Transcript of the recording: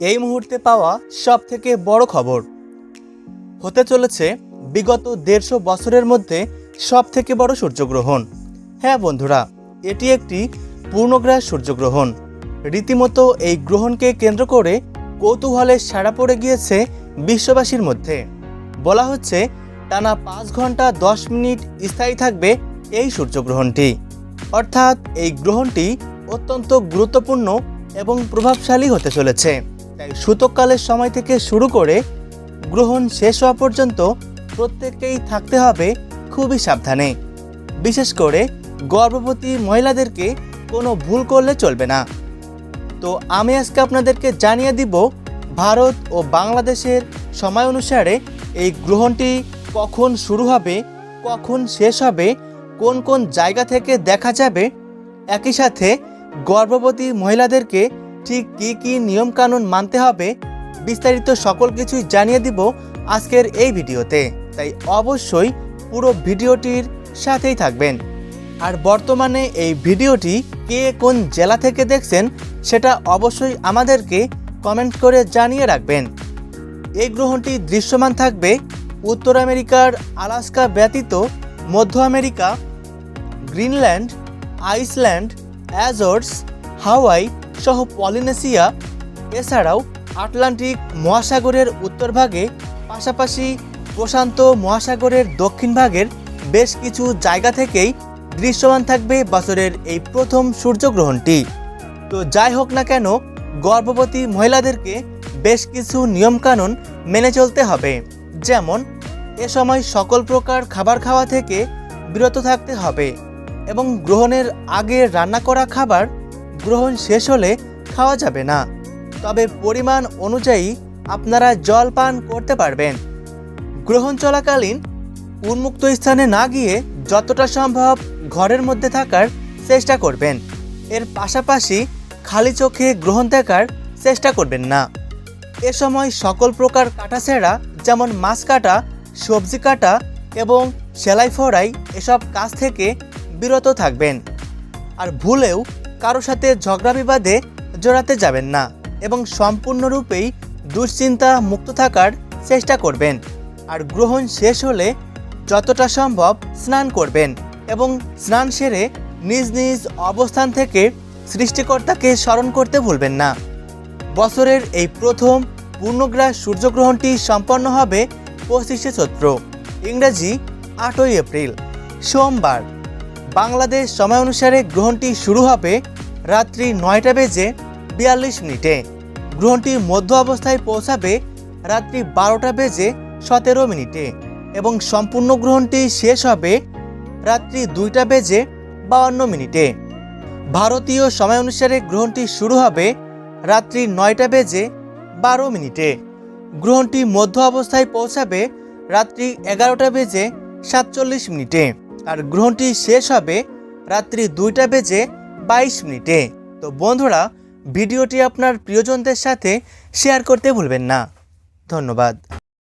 এই মুহূর্তে পাওয়া সব থেকে বড় খবর। হতে চলেছে বিগত দেড়শো বছরের মধ্যে সব থেকে বড় সূর্যগ্রহণ। হ্যাঁ বন্ধুরা, এটি একটি পূর্ণগ্রাস সূর্যগ্রহণ। রীতিমতো এই গ্রহণকে কেন্দ্র করে কৌতূহলে সাড়া পড়ে গিয়েছে বিশ্ববাসীর মধ্যে। বলা হচ্ছে, টানা পাঁচ ঘণ্টা দশ মিনিট স্থায়ী থাকবে এই সূর্যগ্রহণটি। অর্থাৎ এই গ্রহণটি অত্যন্ত গুরুত্বপূর্ণ এবং প্রভাবশালী হতে চলেছে। তাই সূতককালের সময় থেকে শুরু করে গ্রহণ শেষ হওয়া পর্যন্ত প্রত্যেককেই থাকতে হবে খুবই সাবধানে। বিশেষ করে গর্ভবতী মহিলাদেরকে কোনো ভুল করলে চলবে না। তো আমি আজকে আপনাদেরকে জানিয়ে দিব ভারত ও বাংলাদেশের সময় অনুসারে এই গ্রহণটি কখন শুরু হবে, কখন শেষ হবে, কোন কোন জায়গা থেকে দেখা যাবে, একই সাথে গর্ভবতী মহিলাদেরকে ঠিক কী কী নিয়মকানুন মানতে হবে, বিস্তারিত সকল কিছুই জানিয়ে দিব আজকের এই ভিডিওতে। তাই অবশ্যই পুরো ভিডিওটির সাথেই থাকবেন। আর বর্তমানে এই ভিডিওটি কে কোন জেলা থেকে দেখছেন, সেটা অবশ্যই আমাদেরকে কমেন্ট করে জানিয়ে রাখবেন। এই গ্রহণটি দৃশ্যমান থাকবে উত্তর আমেরিকার আলাস্কা ব্যতীত মধ্য America, Greenland, Iceland, Azores, Hawaii সহ পলিনেশিয়া, এছাড়াও আটলান্টিক মহাসাগরের উত্তরভাগে পাশাপাশি প্রশান্ত মহাসাগরের দক্ষিণ ভাগের বেশ কিছু জায়গা থেকেই দৃশ্যমান থাকবে বছরের এই প্রথম সূর্যগ্রহণটি। তো যাই হোক না কেন, গর্ভবতী মহিলাদেরকে বেশ কিছু নিয়মকানুন মেনে চলতে হবে। যেমন, এ সময় সকল প্রকার খাবার খাওয়া থেকে বিরত থাকতে হবে এবং গ্রহণের আগে রান্না করা খাবার গ্রহণ শেষ হলে খাওয়া যাবে না। তবে পরিমাণ অনুযায়ী আপনারা জল পান করতে পারবেন। গ্রহণ চলাকালীন উন্মুক্ত স্থানে না গিয়ে যতটা সম্ভব ঘরের মধ্যে থাকার চেষ্টা করবেন। এর পাশাপাশি খালি চোখে গ্রহণ দেখার চেষ্টা করবেন না। এ সময় সকল প্রকার কাটা কাটাছেড়া যেমন মাছ কাটা, সবজি কাটা এবং সেলাই ফড়াই এসব কাজ থেকে বিরত থাকবেন। আর ভুলেও কারও সাথে ঝগড়া বিবাদে জড়াতে যাবেন না এবং সম্পূর্ণরূপেই দুশ্চিন্তা মুক্ত থাকার চেষ্টা করবেন। আর গ্রহণ শেষ হলে যতটা সম্ভব স্নান করবেন এবং স্নান সেরে নিজ নিজ অবস্থান থেকে সৃষ্টিকর্তাকে স্মরণ করতে ভুলবেন না। বছরের এই প্রথম পূর্ণগ্রাস সূর্যগ্রহণটি সম্পন্ন হবে পঁচিশে চৈত্র, ইংরেজি আটই এপ্রিল, সোমবার। বাংলাদেশ সময় অনুসারে গ্রহণটি শুরু হবে রাত্রি নয়টা বেজে বিয়াল্লিশ মিনিটে। গ্রহণটি মধ্য অবস্থায় পৌঁছাবে রাত্রি বারোটা বেজে সতেরো মিনিটে এবং সম্পূর্ণ গ্রহণটি শেষ হবে রাত্রি দুইটা বেজে বাউন্ন মিনিটে। ভারতীয় সময় অনুসারে গ্রহণটি শুরু হবে রাত্রি নয়টা বেজে বারো মিনিটে। গ্রহণটি মধ্য অবস্থায় পৌঁছাবে রাত্রি এগারোটা বেজে সাতচল্লিশ মিনিটে। আর গ্রহণটি শেষ হবে রাত্রি দুইটা বেজে বাইশ মিনিটে। তো বন্ধুরা, ভিডিওটি আপনার প্রিয়জনদের সাথে শেয়ার করতে ভুলবেন না। ধন্যবাদ।